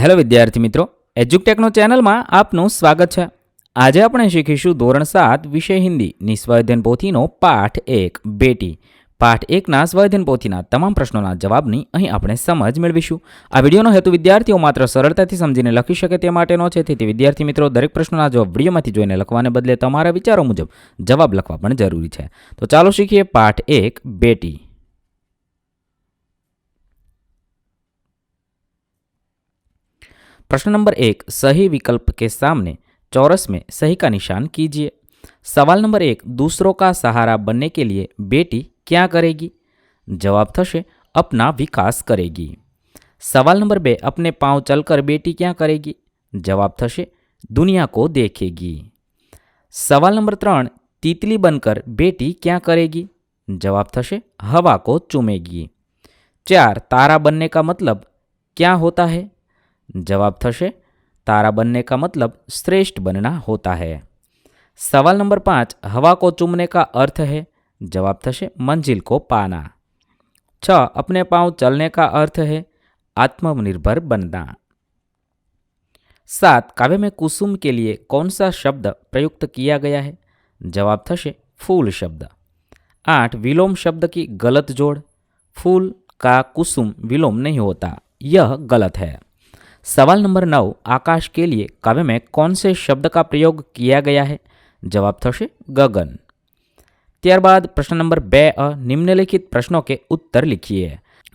Hello વિદ્યાર્થી મિત્રો એજ્યુકટેકનો ચેનલમાં આપનું સ્વાગત છે. આજે આપણે શીખીશું ધોરણ સાત, વિષય હિન્દી સ્વાધ્યન પોથીનો પાઠ એક, બેટી. પાઠ એકના સ્વાધ્યન પોથીના તમામ પ્રશ્નોના જવાબની અહીં આપણે સમજ મેળવીશું. આ વિડીયોનો હેતુ વિદ્યાર્થીઓ માત્ર સરળતાથી સમજીને લખી શકે તે માટેનો છે, તેથી વિદ્યાર્થી મિત્રો, દરેક પ્રશ્નોના જવાબ વિડીયોમાંથી જોઈને લખવાને બદલે તમારા વિચારો મુજબ જવાબ લખવા પણ જરૂરી છે. તો ચાલો શીખીએ પાઠ એક, બેટી. प्रश्न नंबर एक सही विकल्प के सामने चौरस में सही का निशान कीजिए सवाल नंबर एक दूसरों का सहारा बनने के लिए बेटी क्या करेगी जवाब થશે अपना विकास करेगी सवाल नंबर बे अपने पांव चलकर बेटी क्या करेगी जवाब થશે दुनिया को देखेगी सवाल नंबर ત્રણ तितली बनकर बेटी क्या करेगी जवाब થશે हवा को चूमेगी चार तारा बनने का मतलब क्या होता है जवाब થશે तारा बनने का मतलब श्रेष्ठ बनना होता है। सवाल नंबर पाँच, हवा को चूमने का अर्थ है? जवाब थशे, मंजिल को पाना। छ, अपने पाँव चलने का अर्थ है? आत्मनिर्भर बनना। सात, काव्य में कुसुम के लिए कौन सा शब्द प्रयुक्त किया गया है? जवाब थशे, फूल शब्द। आठ, विलोम शब्द की गलत जोड़? फूल का कुसुम विलोम नहीं होता, यह गलत है। सवाल नंबर नौ आकाश के लिए काव्य में कौन से शब्द का प्रयोग किया गया है जवाब થશે गगन ત્યારબાદ प्रश्न नंबर बे अ निम्नलिखित प्रश्नों के उत्तर लिखिए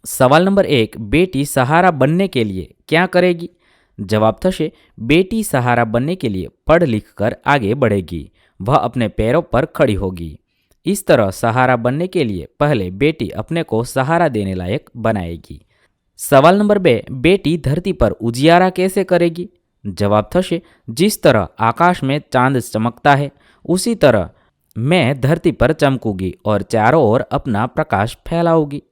सवाल नंबर एक बेटी सहारा बनने के लिए क्या करेगी जवाब થશે बेटी सहारा बनने के लिए पढ़ लिख कर आगे बढ़ेगी वह अपने पैरों पर खड़ी होगी इस तरह सहारा बनने के लिए पहले बेटी अपने को सहारा देने लायक बनाएगी सवाल नंबर बे बेटी धरती पर उजियारा कैसे करेगी जवाब થશે जिस तरह आकाश में चांद चमकता है उसी तरह मैं धरती पर चमकूंगी और चारों ओर अपना प्रकाश फैलाऊंगी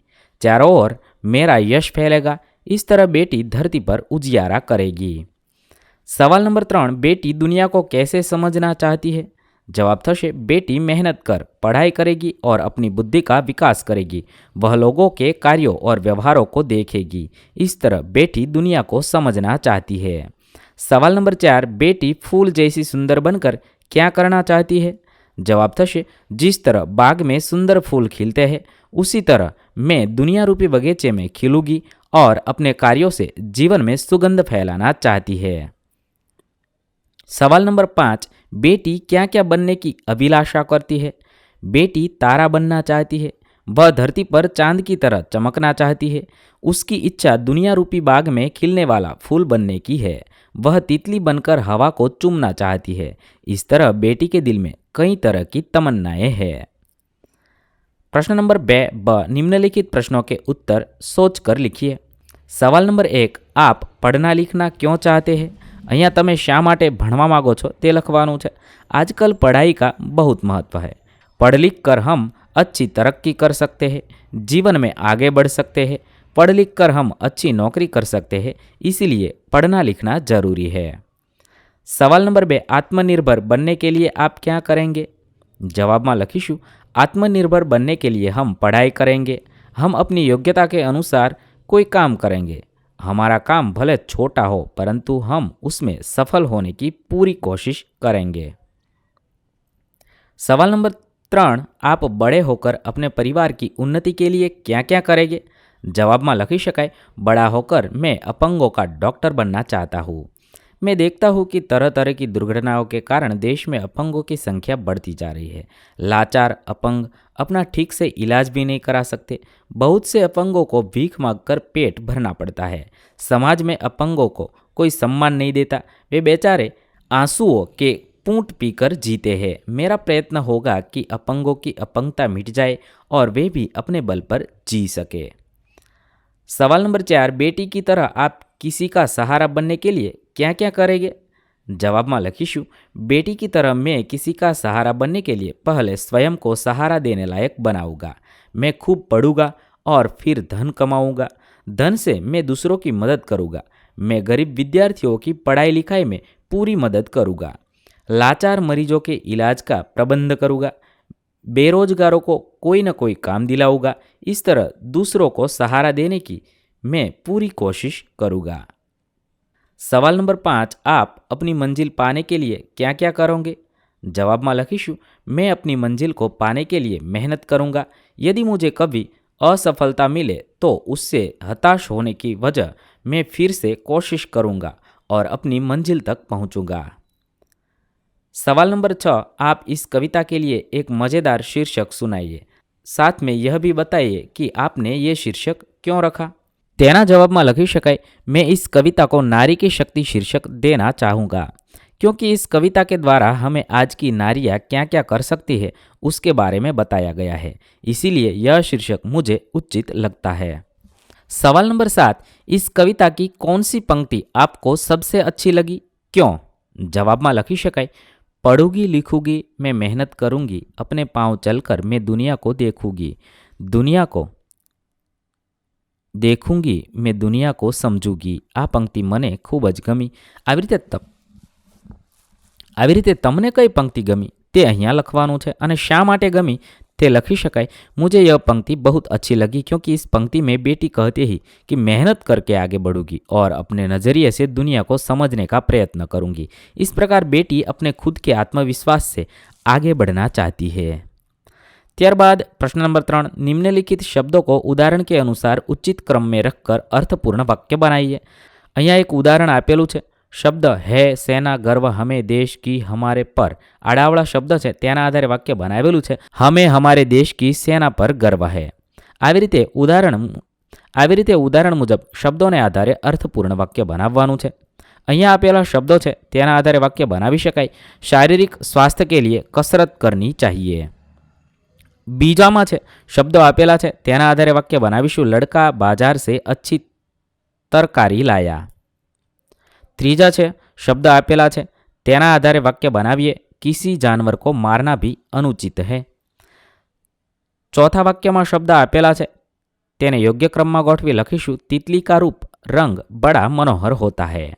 चारों ओर मेरा यश फैलेगा इस तरह बेटी धरती पर उजियारा करेगी सवाल नंबर ત્રણ बेटी दुनिया को कैसे समझना चाहती है जवाब थशे, बेटी मेहनत कर, पढ़ाई करेगी और अपनी बुद्धि का विकास करेगी। वह लोगों के कार्यों और व्यवहारों को देखेगी। इस तरह बेटी दुनिया को समझना चाहती है। सवाल नंबर चार, बेटी फूल जैसी सुंदर बनकर क्या करना चाहती है? जवाब थशे, जिस तरह बाग में सुंदर फूल खिलते हैं, उसी तरह मैं दुनिया रूपी बगीचे में खिलूँगी और अपने कार्यों से जीवन में सुगंध फैलाना चाहती है। सवाल नंबर पाँच, बेटी क्या क्या बनने की अभिलाषा करती है? बेटी तारा बनना चाहती है, वह धरती पर चाँद की तरह चमकना चाहती है, उसकी इच्छा दुनिया रूपी बाग में खिलने वाला फूल बनने की है, वह तितली बनकर हवा को चूमना चाहती है, इस तरह बेटी के दिल में कई तरह की तमन्नाएँ हैं। प्रश्न नंबर बे, ब, निम्नलिखित प्रश्नों के उत्तर सोच कर लिखिए। सवाल नंबर एक, आप पढ़ना लिखना क्यों चाहते हैं? અહીંયા તમે શા માટે ભણવા માગો છો તે લખવાનું છે આજકલ पढ़ाई का बहुत महत्व है पढ़ लिख कर हम अच्छी तरक्की कर सकते हैं जीवन में आगे बढ़ सकते हैं पढ़ लिख कर हम अच्छी नौकरी कर सकते हैं इसीलिए पढ़ना लिखना ज़रूरी है સવાલ નંબર બે આત્મનિર્ભર બનને કે લીએ આપ ક્યાં કરેંગે જવાબમાં લખીશું આત્મનિર્ભર બનને કે લીએ હમ પઢાઈ કરેંગે હમ અપની યોગ્યતા કે અનુસાર કોઈ કામ કરેંગે हमारा काम भले छोटा हो, परंतु हम उसमें सफल होने की पूरी कोशिश करेंगे। सवाल नंबर त्रण, आप बड़े होकर अपने परिवार की उन्नति के लिए क्या क्या करेंगे? जवाब में लिखी શકાય बड़ा होकर मैं अपंगों का डॉक्टर बनना चाहता हूँ। मैं देखता हूँ कि तरह तरह की दुर्घटनाओं के कारण देश में अपंगों की संख्या बढ़ती जा रही है। लाचार, अपंग, अपना ठीक से इलाज भी नहीं करा सकते। बहुत से अपंगों को भीख मांगकर पेट भरना पड़ता है। समाज में अपंगों को कोई सम्मान नहीं देता। वे बेचारे आंसुओं के पूट पीकर जीते हैं। मेरा प्रयत्न होगा कि अपंगों की अपंगता मिट जाए और वे भी अपने बल पर जी सके। सवाल नंबर चार, बेटी की तरह आप किसी का सहारा बनने के लिए क्या क्या करेंगे? जवाब में લખીશું बेटी की तरह मैं किसी का सहारा बनने के लिए पहले स्वयं को सहारा देने लायक बनाऊँगा। मैं खूब पढ़ूँगा और फिर धन कमाऊँगा। धन से मैं दूसरों की मदद करूंगा मैं गरीब विद्यार्थियों की पढ़ाई लिखाई में पूरी मदद करूंगा लाचार मरीजों के इलाज का प्रबंध करूंगा बेरोजगारों को कोई न कोई काम दिलाऊंगा इस तरह दूसरों को सहारा देने की मैं पूरी कोशिश करूंगा સવાલ નંબર પાંચ આપ अपनी मंजिल पाने के लिए क्या क्या करोगे જવાબમાં લખીશું मैं अपनी मंजिल को पाने के लिए मेहनत करूँगा यदि मुझे कभी असफलता मिले तो उससे हताश होने की वजह मैं फिर से कोशिश करूँगा और अपनी मंजिल तक पहुंचूँगा। सवाल नंबर छः, आप इस कविता के लिए एक मज़ेदार शीर्षक सुनाइए। साथ में यह भी बताइए कि आपने ये शीर्षक क्यों रखा? तेना जवाब में लखी शिकाय, मैं इस कविता को नारी की शक्ति शीर्षक देना चाहूँगा। क्योंकि इस कविता के द्वारा हमें आज की नारियाँ क्या क्या कर सकती है, उसके बारे में बताया गया है। इसीलिए यह शीर्षक मुझे उचित लगता है। सवाल नंबर सात, इस कविता की कौन सी पंक्ति आपको सबसे अच्छी लगी? क्यों? जवाब में लिखी શકાય पढ़ूँगी, लिखूँगी, मैं मेहनत करूँगी, अपने पाँव चलकर मैं दुनिया को देखूँगी। दुनिया को देखूँगी, मैं दुनिया को समझूँगी। आ पंक्ति मने खूबज गमी आ रीते આવી રીતે તમને કઈ પંક્તિ ગમી તે અહીંયા લખવાનું છે અને શા માટે ગમી તે લખી શકાય मुझे यह पंक्ति बहुत अच्छी लगी क्योंकि इस पंक्ति में बेटी कहती ही कि मेहनत करके आगे बढ़ूंगी और अपने नज़रिए से दुनिया को समझने का प्रयत्न करूंगी इस प्रकार बेटी अपने खुद के आत्मविश्वास से आगे बढ़ना चाहती है ત્યારબાદ પ્રશ્ન નંબર ત્રણ નિમ્નલિખિત શબ્દો को ઉદાહરણ के अनुसार उचित क्रम में रखकर અર્થપૂર્ણ વાક્ય બનાવીએ અહીંયા એક ઉદાહરણ આપેલું છે શબ્દ હે સેના ગર્વ હમે દેશ કી હમારે પર. આડાવળા શબ્દ છે, તેના આધારે વાક્ય બનાવેલું છે, હમે હમારે દેશ કી સેના પર ગર્વ હે. આવી રીતે ઉદાહરણ આવી રીતે ઉદાહરણ મુજબ શબ્દોને આધારે અર્થપૂર્ણ વાક્ય બનાવવાનું છે. અહીંયા આપેલા શબ્દો છે, તેના આધારે વાક્ય બનાવી શકાય. શારીરિક સ્વાસ્થ્ય કે લીએ કસરત કરની ચાહીએ. બીજામાં છે, શબ્દો આપેલા છે, તેના આધારે વાક્ય બનાવીશું. લડકા, બાજાર સે અચ્છી તરકારી લાયા. ત્રીજા છે, શબ્દ આપેલા છે. તેના આધારે વાક્ય બનાવીએ, કિસી જાનવર કો મારના ભી અનુચિત હે. ચોથા વાક્યમાં શબ્દ આપેલા છે, તેને યોગ્ય ક્રમમાં ગોઠવી લખીશું તિતલી રૂપ રંગ બડા મનોહર હોતા હે.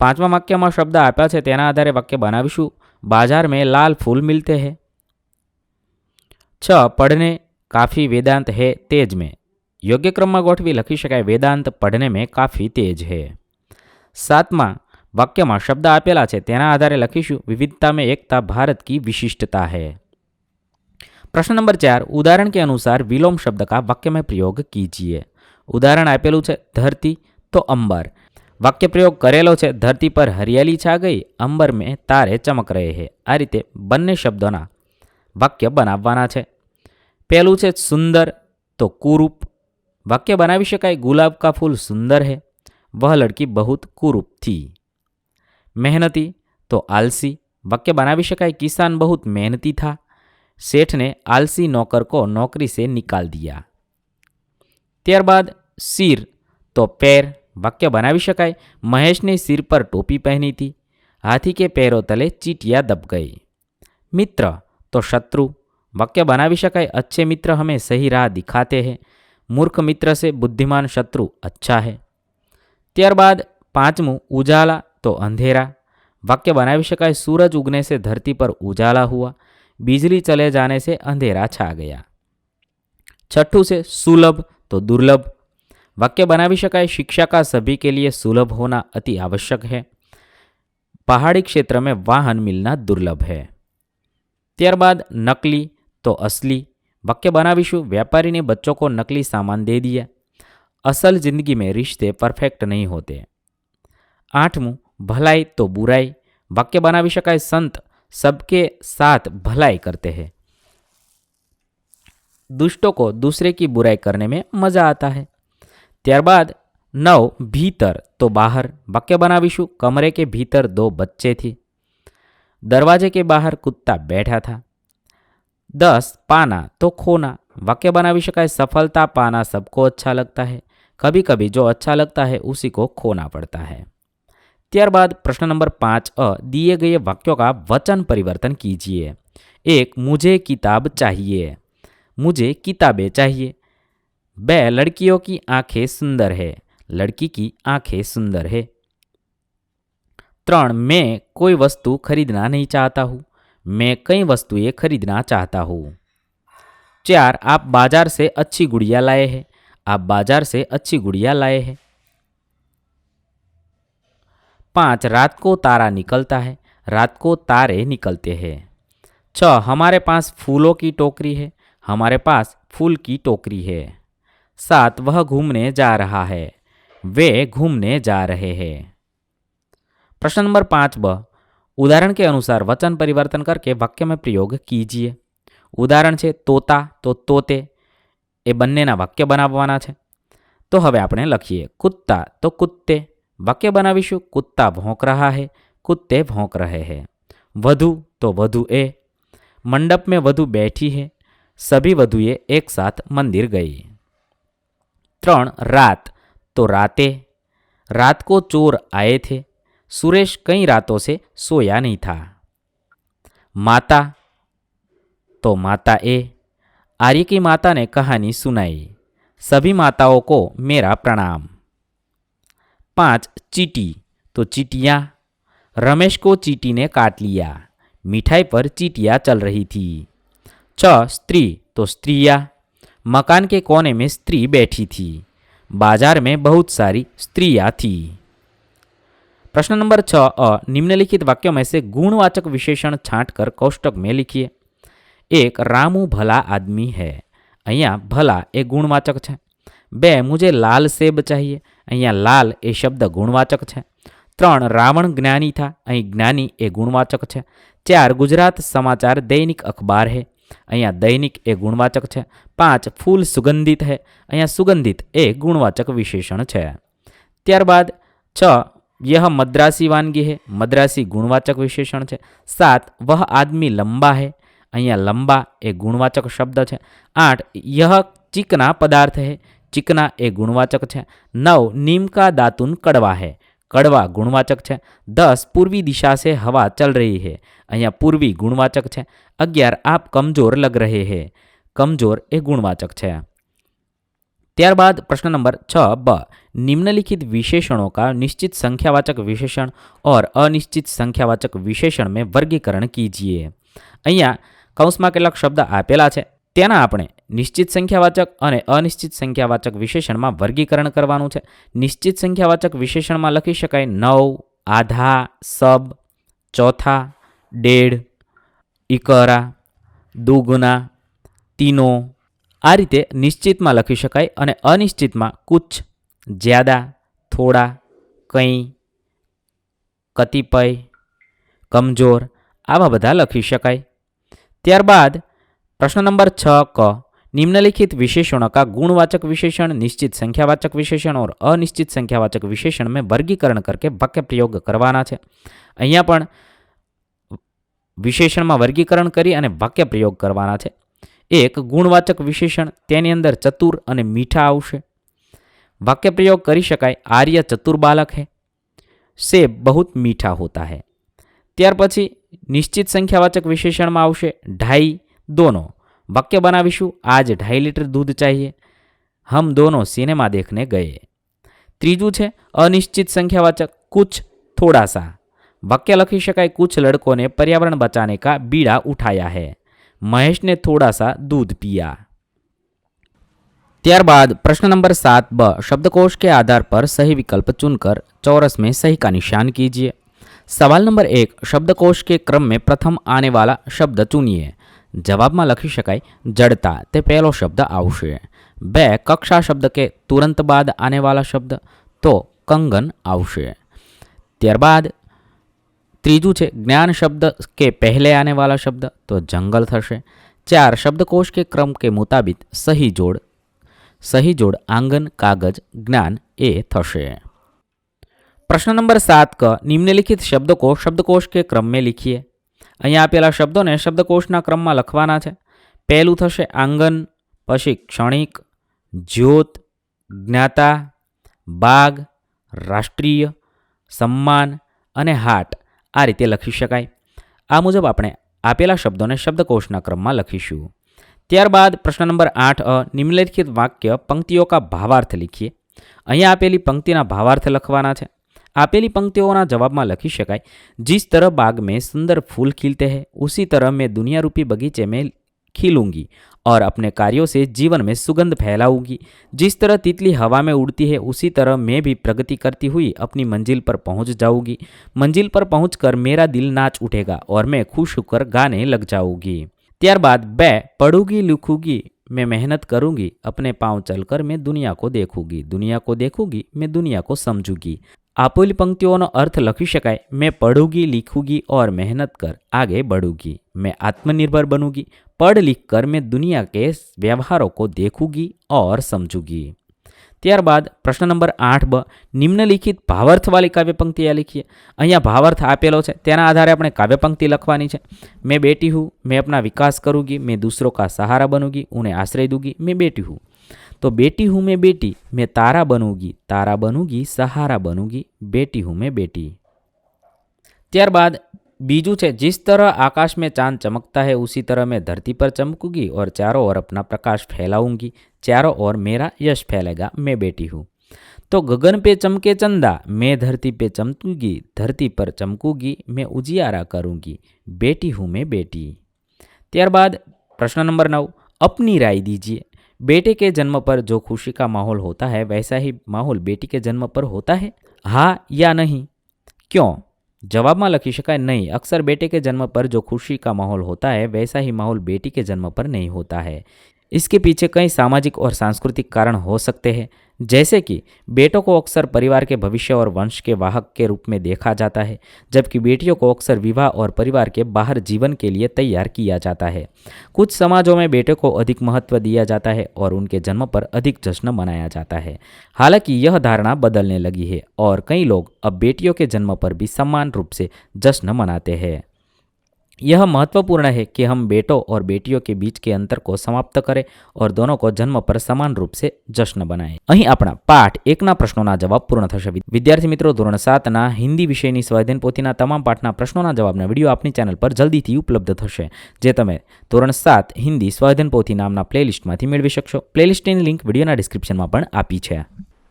પાંચમા વાક્યમાં શબ્દ આપ્યા છે, તેના આધારે વાક્ય બનાવીશું, બાજાર મેં લાલ ફૂલ મિલતે હે. છ, પઢને કાફી વેદાંત હે તેજ મેં. યોગ્ય ક્રમમાં ગોઠવી લખી શકાય, વેદાંત પઢને મેં કાફી તેજ હે. સાતમા વાક્યમાં શબ્દ આપેલા છે. તેના આધારે લખીશું વિવિધતા મેં એકતા ભારત કી વિશિષ્ટતા હૈ. પ્રશ્ન નંબર ચાર, ઉદાહરણ કે અનુસાર વિલોમ શબ્દ કા વાક્યમાં પ્રયોગ કીજીએ. ઉદાહરણ આપેલું છે, ધરતી તો અંબર. વાક્ય પ્રયોગ કરેલો છે, ધરતી પર હરિયાળી છા ગઈ, અંબર મેં તારે ચમક રહે હે. આ રીતે બંને શબ્દોના વાક્ય બનાવવાના છે. પહેલું છે, સુંદર તો કુરૂપ. વાક્ય બનાવી શકાય, ગુલાબ કા ફૂલ સુંદર હે. વહ લડકી બહુત કુરૂપ थी मेहनती तो आलसी वाक्य बनावी शकाय किसान बहुत मेहनती था सेठ ने आलसी नौकर को नौकरी से निकाल दिया ત્યારબાદ सिर तो पैर वाक्य बनावी शकाय महेश ने सिर पर टोपी पहनी थी हाथी के पैरों तले चीटियां दब गई मित्र तो शत्रु वाक्य बनावी शकाय अच्छे मित्र हमें सही राह दिखाते हैं मूर्ख मित्र से बुद्धिमान शत्रु अच्छा है ત્યારબાદ પાંચમું ઉજાલા તો અંધેરા वाक्य बनावी शकाय सूरज उगने से धरती पर उजाला हुआ बिजली चले जाने से अंधेरा छा गया छठू से सुलभ तो दुर्लभ वाक्य बनावी शकाय शिक्षा का सभी के लिए सुलभ होना अति आवश्यक है पहाड़ी क्षेत्र में वाहन मिलना दुर्लभ है ત્યારબાદ नकली तो असली वाक्य बनावीशु व्यापारी ने बच्चों को नकली सामान दे दिया असल जिंदगी में रिश्ते परफेक्ट नहीं होते आठमू भलाई तो बुराई वाक्य बनावी शकाय संत सबके साथ भलाई करते हैं दुष्टों को दूसरे की बुराई करने में मजा आता है ત્યારબાદ નવ ભીતર તો બહાર વાક્ય બનાવીશું કમરે કે ભીતર દો બચ્ચે થી दरवाजे के बाहर कुत्ता बैठा था दस पाना तो खोना वाक्य बनावी शकाय सफलता पाना सबको अच्छा लगता है कभी कभी जो अच्छा लगता है उसी को खोना पड़ता है ત્યારબાદ પ્રશ્ન નંબર પાંચ અ दिए गए वाक्यों का वचन परिवर्तन कीजिए एक मुझे किताब चाहिए मुझे किताबें चाहिए बे लड़कियों की आंखें सुंदर है लड़की की आंखें सुंदर है त्रण मैं कोई वस्तु खरीदना नहीं चाहता हूँ मैं कई वस्तुएं खरीदना चाहता हूँ चार आप बाजार से अच्छी गुड़िया लाए हैं आप बाज़ार से अच्छी गुड़िया लाए हैं। पाँच, रात को तारा निकलता है। रात को तारे निकलते हैं। छ, हमारे पास फूलों की टोकरी है। हमारे पास फूल की टोकरी है। सात, वह घूमने जा रहा है। वे घूमने जा रहे हैं। प्रश्न नंबर पाँच ब। उदाहरण के अनुसार वचन परिवर्तन करके वाक्य में प्रयोग कीजिए। उदाहरण से तोता तो तोते। એ બંનેના વાક્ય બનાવવાના છે તો હવે આપણે લખીએ કુત્તા તો કુત્તે વાક્ય બનાવીશું કુત્તા ભોંક રહા હે કુત્તે ભોંક રહે હે વધુ તો વધુ એ મંડપ મેં વધુ બેઠી હે સભી વધુએ એક સાથ મંદિર ગઈ ત્રણ રાત તો રાતે રાત કો ચોર આયે થે સુરેશ કઈ રાતો સે સોયા નહીં થા માતા તો માતા એ आर्य की माता ने कहानी सुनाई। सभी माताओं को मेरा प्रणाम। पाँच, चीटी। तो चीटियाँ। रमेश को चीटी ने काट लिया। मिठाई पर चीटियाँ चल रही थी। छ, स्त्री। तो स्त्रियाँ। मकान के कोने में स्त्री बैठी थी। बाज़ार में बहुत सारी स्त्रियाँ थी। प्रश्न नंबर छ निम्नलिखित वाक्यों में से गुणवाचक विशेषण छांट कर कोष्टक में लिखिए। एक रामू भला आदमी है। अँ भला ए गुणवाचक है बे, मुझे लाल सेब चाहिए। अँ लाल ए शब्द गुणवाचक है तरण रावण ज्ञानी था अँ ज्ञानी ए गुणवाचक है चार गुजरात समाचार दैनिक अखबार है। अँ दैनिक ए गुणवाचक है पाँच फूल सुगंधित है। अँ सुगंधित ए गुणवाचक विशेषण है त्यारबाद छ, यह मद्रासी वानगी है। मद्रासी गुणवाचक विशेषण है सात, वह आदमी लंबा है। अँ लंबा ए गुणवाचक शब्द है आठ यह चिकना पदार्थ है चिकना ए गुणवाचक है नौ नीम का दातुन कड़वा है कड़वा गुणवाचक है दस पूर्वी दिशा से हवा चल रही है अँ पूर्वी गुणवाचक है अगियार आप कमज़ोर लग रहे हैं कमज़ोर ए गुणवाचक है त्यारबाद प्रश्न नंबर छ ब निम्नलिखित विशेषणों का निश्चित संख्यावाचक विशेषण और अनिश्चित संख्यावाचक विशेषण में वर्गीकरण कीजिए अँ કૌંસમાં કેટલાક શબ્દ આપેલા છે. તેના આપણે નિશ્ચિત સંખ્યાવાચક અને અનિશ્ચિત સંખ્યાવાચક વિશેષણમાં વર્ગીકરણ કરવાનું છે. નિશ્ચિત સંખ્યાવાચક વિશેષણમાં લખી શકાય નવ, આધા, સબ, ચોથા, ડેઢ ઇકરા દુગુના, તીનો. આ રીતે નિશ્ચિતમાં લખી શકાય અને અનિશ્ચિતમાં કુછ, જ્યાદા, થોડા, કંઈ, કતિપય, કમજોર આવા બધા લખી શકાય. ત્યારબાદ प्रश्न नंबर छ क निम्नलिखित विशेषणों का गुणवाचक विशेषण निश्चित संख्यावाचक विशेषण और अनिश्चित संख्यावाचक विशेषण में वर्गीकरण करके वाक्य प्रयोग करवाना છે અહીંયા પણ વિશેષણમાં વર્ગીકરણ કરી અને વાક્ય પ્રયોગ કરવાના છે એક ગુણવાચક વિશેષણ તેની અંદર ચતુર અને મીઠા આવશે વાક્ય પ્રયોગ કરી શકાય આર્ય ચતુર બાલક હે સેબ બહુત મીઠા હોતા હૈ ત્યાર પછી નિશ્ચિત સંખ્યાવાચક વિશેષણમાં આવશે ઢાઈ दोनों वाक्य बनावीशु आज ढाई लीटर दूध चाहिए हम दोनों सिनेमा देखने गए त्रीजू है अनिश्चित संख्यावाचक कुछ थोड़ा सा वाक्य लखी शकाय कुछ लड़कों ने पर्यावरण बचाने का बीड़ा उठाया है महेश ने थोड़ा सा दूध पिया ત્યારબાદ प्रश्न नंबर सात ब शब्दकोश के आधार पर सही विकल्प चुनकर चौरस में सही का निशान कीजिए सवाल नंबर एक, शब्दकोश के क्रम में प्रथम आने वाला शब्द चुनिए। जवाब में लखी शक जड़ता, ते पहलो शब्द आवश्य बे, कक्षा शब्द के तुरंत बाद आने वाला शब्द तो कंगन आवश्य त्यारबाद तीजू है ज्ञान शब्द के पहले आने वाला शब्द तो जंगल थे चार, शब्दकोश के क्रम के मुताबिक सही जोड़ सही जोड़ आँगन, कागज़, ज्ञान, ए थे પ્રશ્ન નંબર સાત ક, નિમ્નલિખિત શબ્દકોષ શબ્દકોશ કે ક્રમમાં મેં અહીંયા આપેલા શબ્દોને શબ્દકોષના ક્રમમાં લખવાના છે. પહેલું થશે આંગન, પછી ક્ષણિક, જ્યોત, જ્ઞાતા, બાગ, રાષ્ટ્રીય સન્માન અને હાટ. આ રીતે લખી શકાય. આ મુજબ આપણે આપેલા શબ્દોને શબ્દકોષના ક્રમમાં લખીશું. ત્યારબાદ પ્રશ્ન નંબર આઠ અ, નિમ્નલિખિત વાક્ય પંક્તિઓ કા ભાવાર્થ લીખીએ? અહીંયા આપેલી પંક્તિના ભાવાર્થ લખવાના છે. आपेली આપેલી जवाब में लखी શકાય जिस तरह बाग में सुंदर फूल खिलते हैं उसी तरह मैं दुनिया रूपी बगीचे में खिलूँगी और अपने कार्यों से जीवन में सुगंध फैलाऊँगी जिस तरह तितली हवा में उड़ती है उसी तरह मैं भी प्रगति करती हुई अपनी मंजिल पर पहुँच जाऊँगी मंजिल पर पहुंचकर मेरा दिल नाच उठेगा और मैं खुश होकर गाने लग जाऊँगी त्यारबाद બે पढ़ूँगी लिखूँगी मैं मेहनत करूँगी अपने पाँव चलकर मैं दुनिया को देखूँगी दुनिया को देखूँगी मैं दुनिया को समझूँगी આપેલી પંક્તિઓનો અર્થ લખી શકાય मैं पढ़ूंगी लिखूंगी और मेहनत कर आगे बढ़ूंगी मैं आत्मनिर्भर बनूंगी पढ़ लिख कर मैं दुनिया के व्यवहारों को देखूंगी और समझूंगी ત્યારબાદ પ્રશ્ન નંબર આઠ બ નિમ્નલિખિત ભાવાર્થવાળી કાવ્યપંક્તિ આ લીખીએ અહીંયા ભાવાર્થ આપેલો છે તેના આધારે આપણે કાવ્યપંક્તિ લખવાની છે મેં બેટી હું मैं अपना विकास करूंगी मैं दूसरों का सहारा बनूंगी उन्हें आश्रय दूंगी मैं बेटी हूँ तो बेटी हूँ मैं बेटी मैं तारा बनूंगी तारा बनूंगी सहारा बनूंगी बेटी हूँ मैं बेटी ત્યારબાદ બીજું છે जिस तरह आकाश में चांद चमकता है उसी तरह मैं धरती पर चमकूंगी और चारों ओर अपना प्रकाश फैलाऊंगी चारों ओर मेरा यश फैलेगा मैं बेटी हूँ तो गगन पे चमके चंदा मैं धरती पे चमकूंगी धरती पर चमकूंगी मैं उजियारा करूंगी बेटी हूँ मैं बेटी ત્યારબાદ प्रश्न नंबर नौ अपनी राय दीजिए बेटे के जन्म पर जो खुशी का माहौल होता है, वैसा ही माहौल बेटी के जन्म पर होता है। हाँ या नहीं? क्यों? जवाब में लखी શકાય नहीं। अक्सर बेटे के जन्म पर जो खुशी का माहौल होता है, वैसा ही माहौल बेटी के जन्म पर नहीं होता है। इसके पीछे कई सामाजिक और सांस्कृतिक कारण हो सकते हैं। जैसे कि बेटों को अक्सर परिवार के भविष्य और वंश के वाहक के रूप में देखा जाता है, जबकि बेटियों को अक्सर विवाह और परिवार के बाहर जीवन के लिए तैयार किया जाता है। कुछ समाजों में बेटे को अधिक महत्व दिया जाता है और उनके जन्म पर अधिक जश्न मनाया जाता है। हालाँकि यह धारणा बदलने लगी है और कई लोग अब बेटियों के जन्म पर भी समान रूप से जश्न मनाते हैं। यह महत्वपूर्ण है कि हम बेटों और बेटियों के बीच के अंतर को समाप्त करें और दोनों को जन्म पर સમાન રૂપ से જશ્ન બનાય અહીં આપણા પાઠ એકના પ્રશ્નોના જવાબ પૂર્ણ થશે વિદ્યાર્થી મિત્રો ધોરણ સાતના હિન્દી વિષયની સ્વાધ્યાયન પોથીના તમામ પાઠના પ્રશ્નોના જવાબના વિડીયો આપણી ચેનલ પર જલ્દીથી ઉપલબ્ધ થશે જે તમે ધોરણ સાત હિન્દી સ્વાધ્યાયન પોથી નામના પ્લેલિસ્ટમાંથી મેળવી શકશો પ્લેલિસ્ટની લિંક વિડીયોના ડિસ્ક્રિપ્શનમાં પણ આપી છે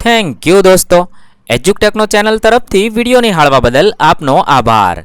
થેન્ક યુ દોસ્તો એજ્યુકટેકનો ચેનલ તરફથી વિડીયો નિહાળવા બદલ આપનો આભાર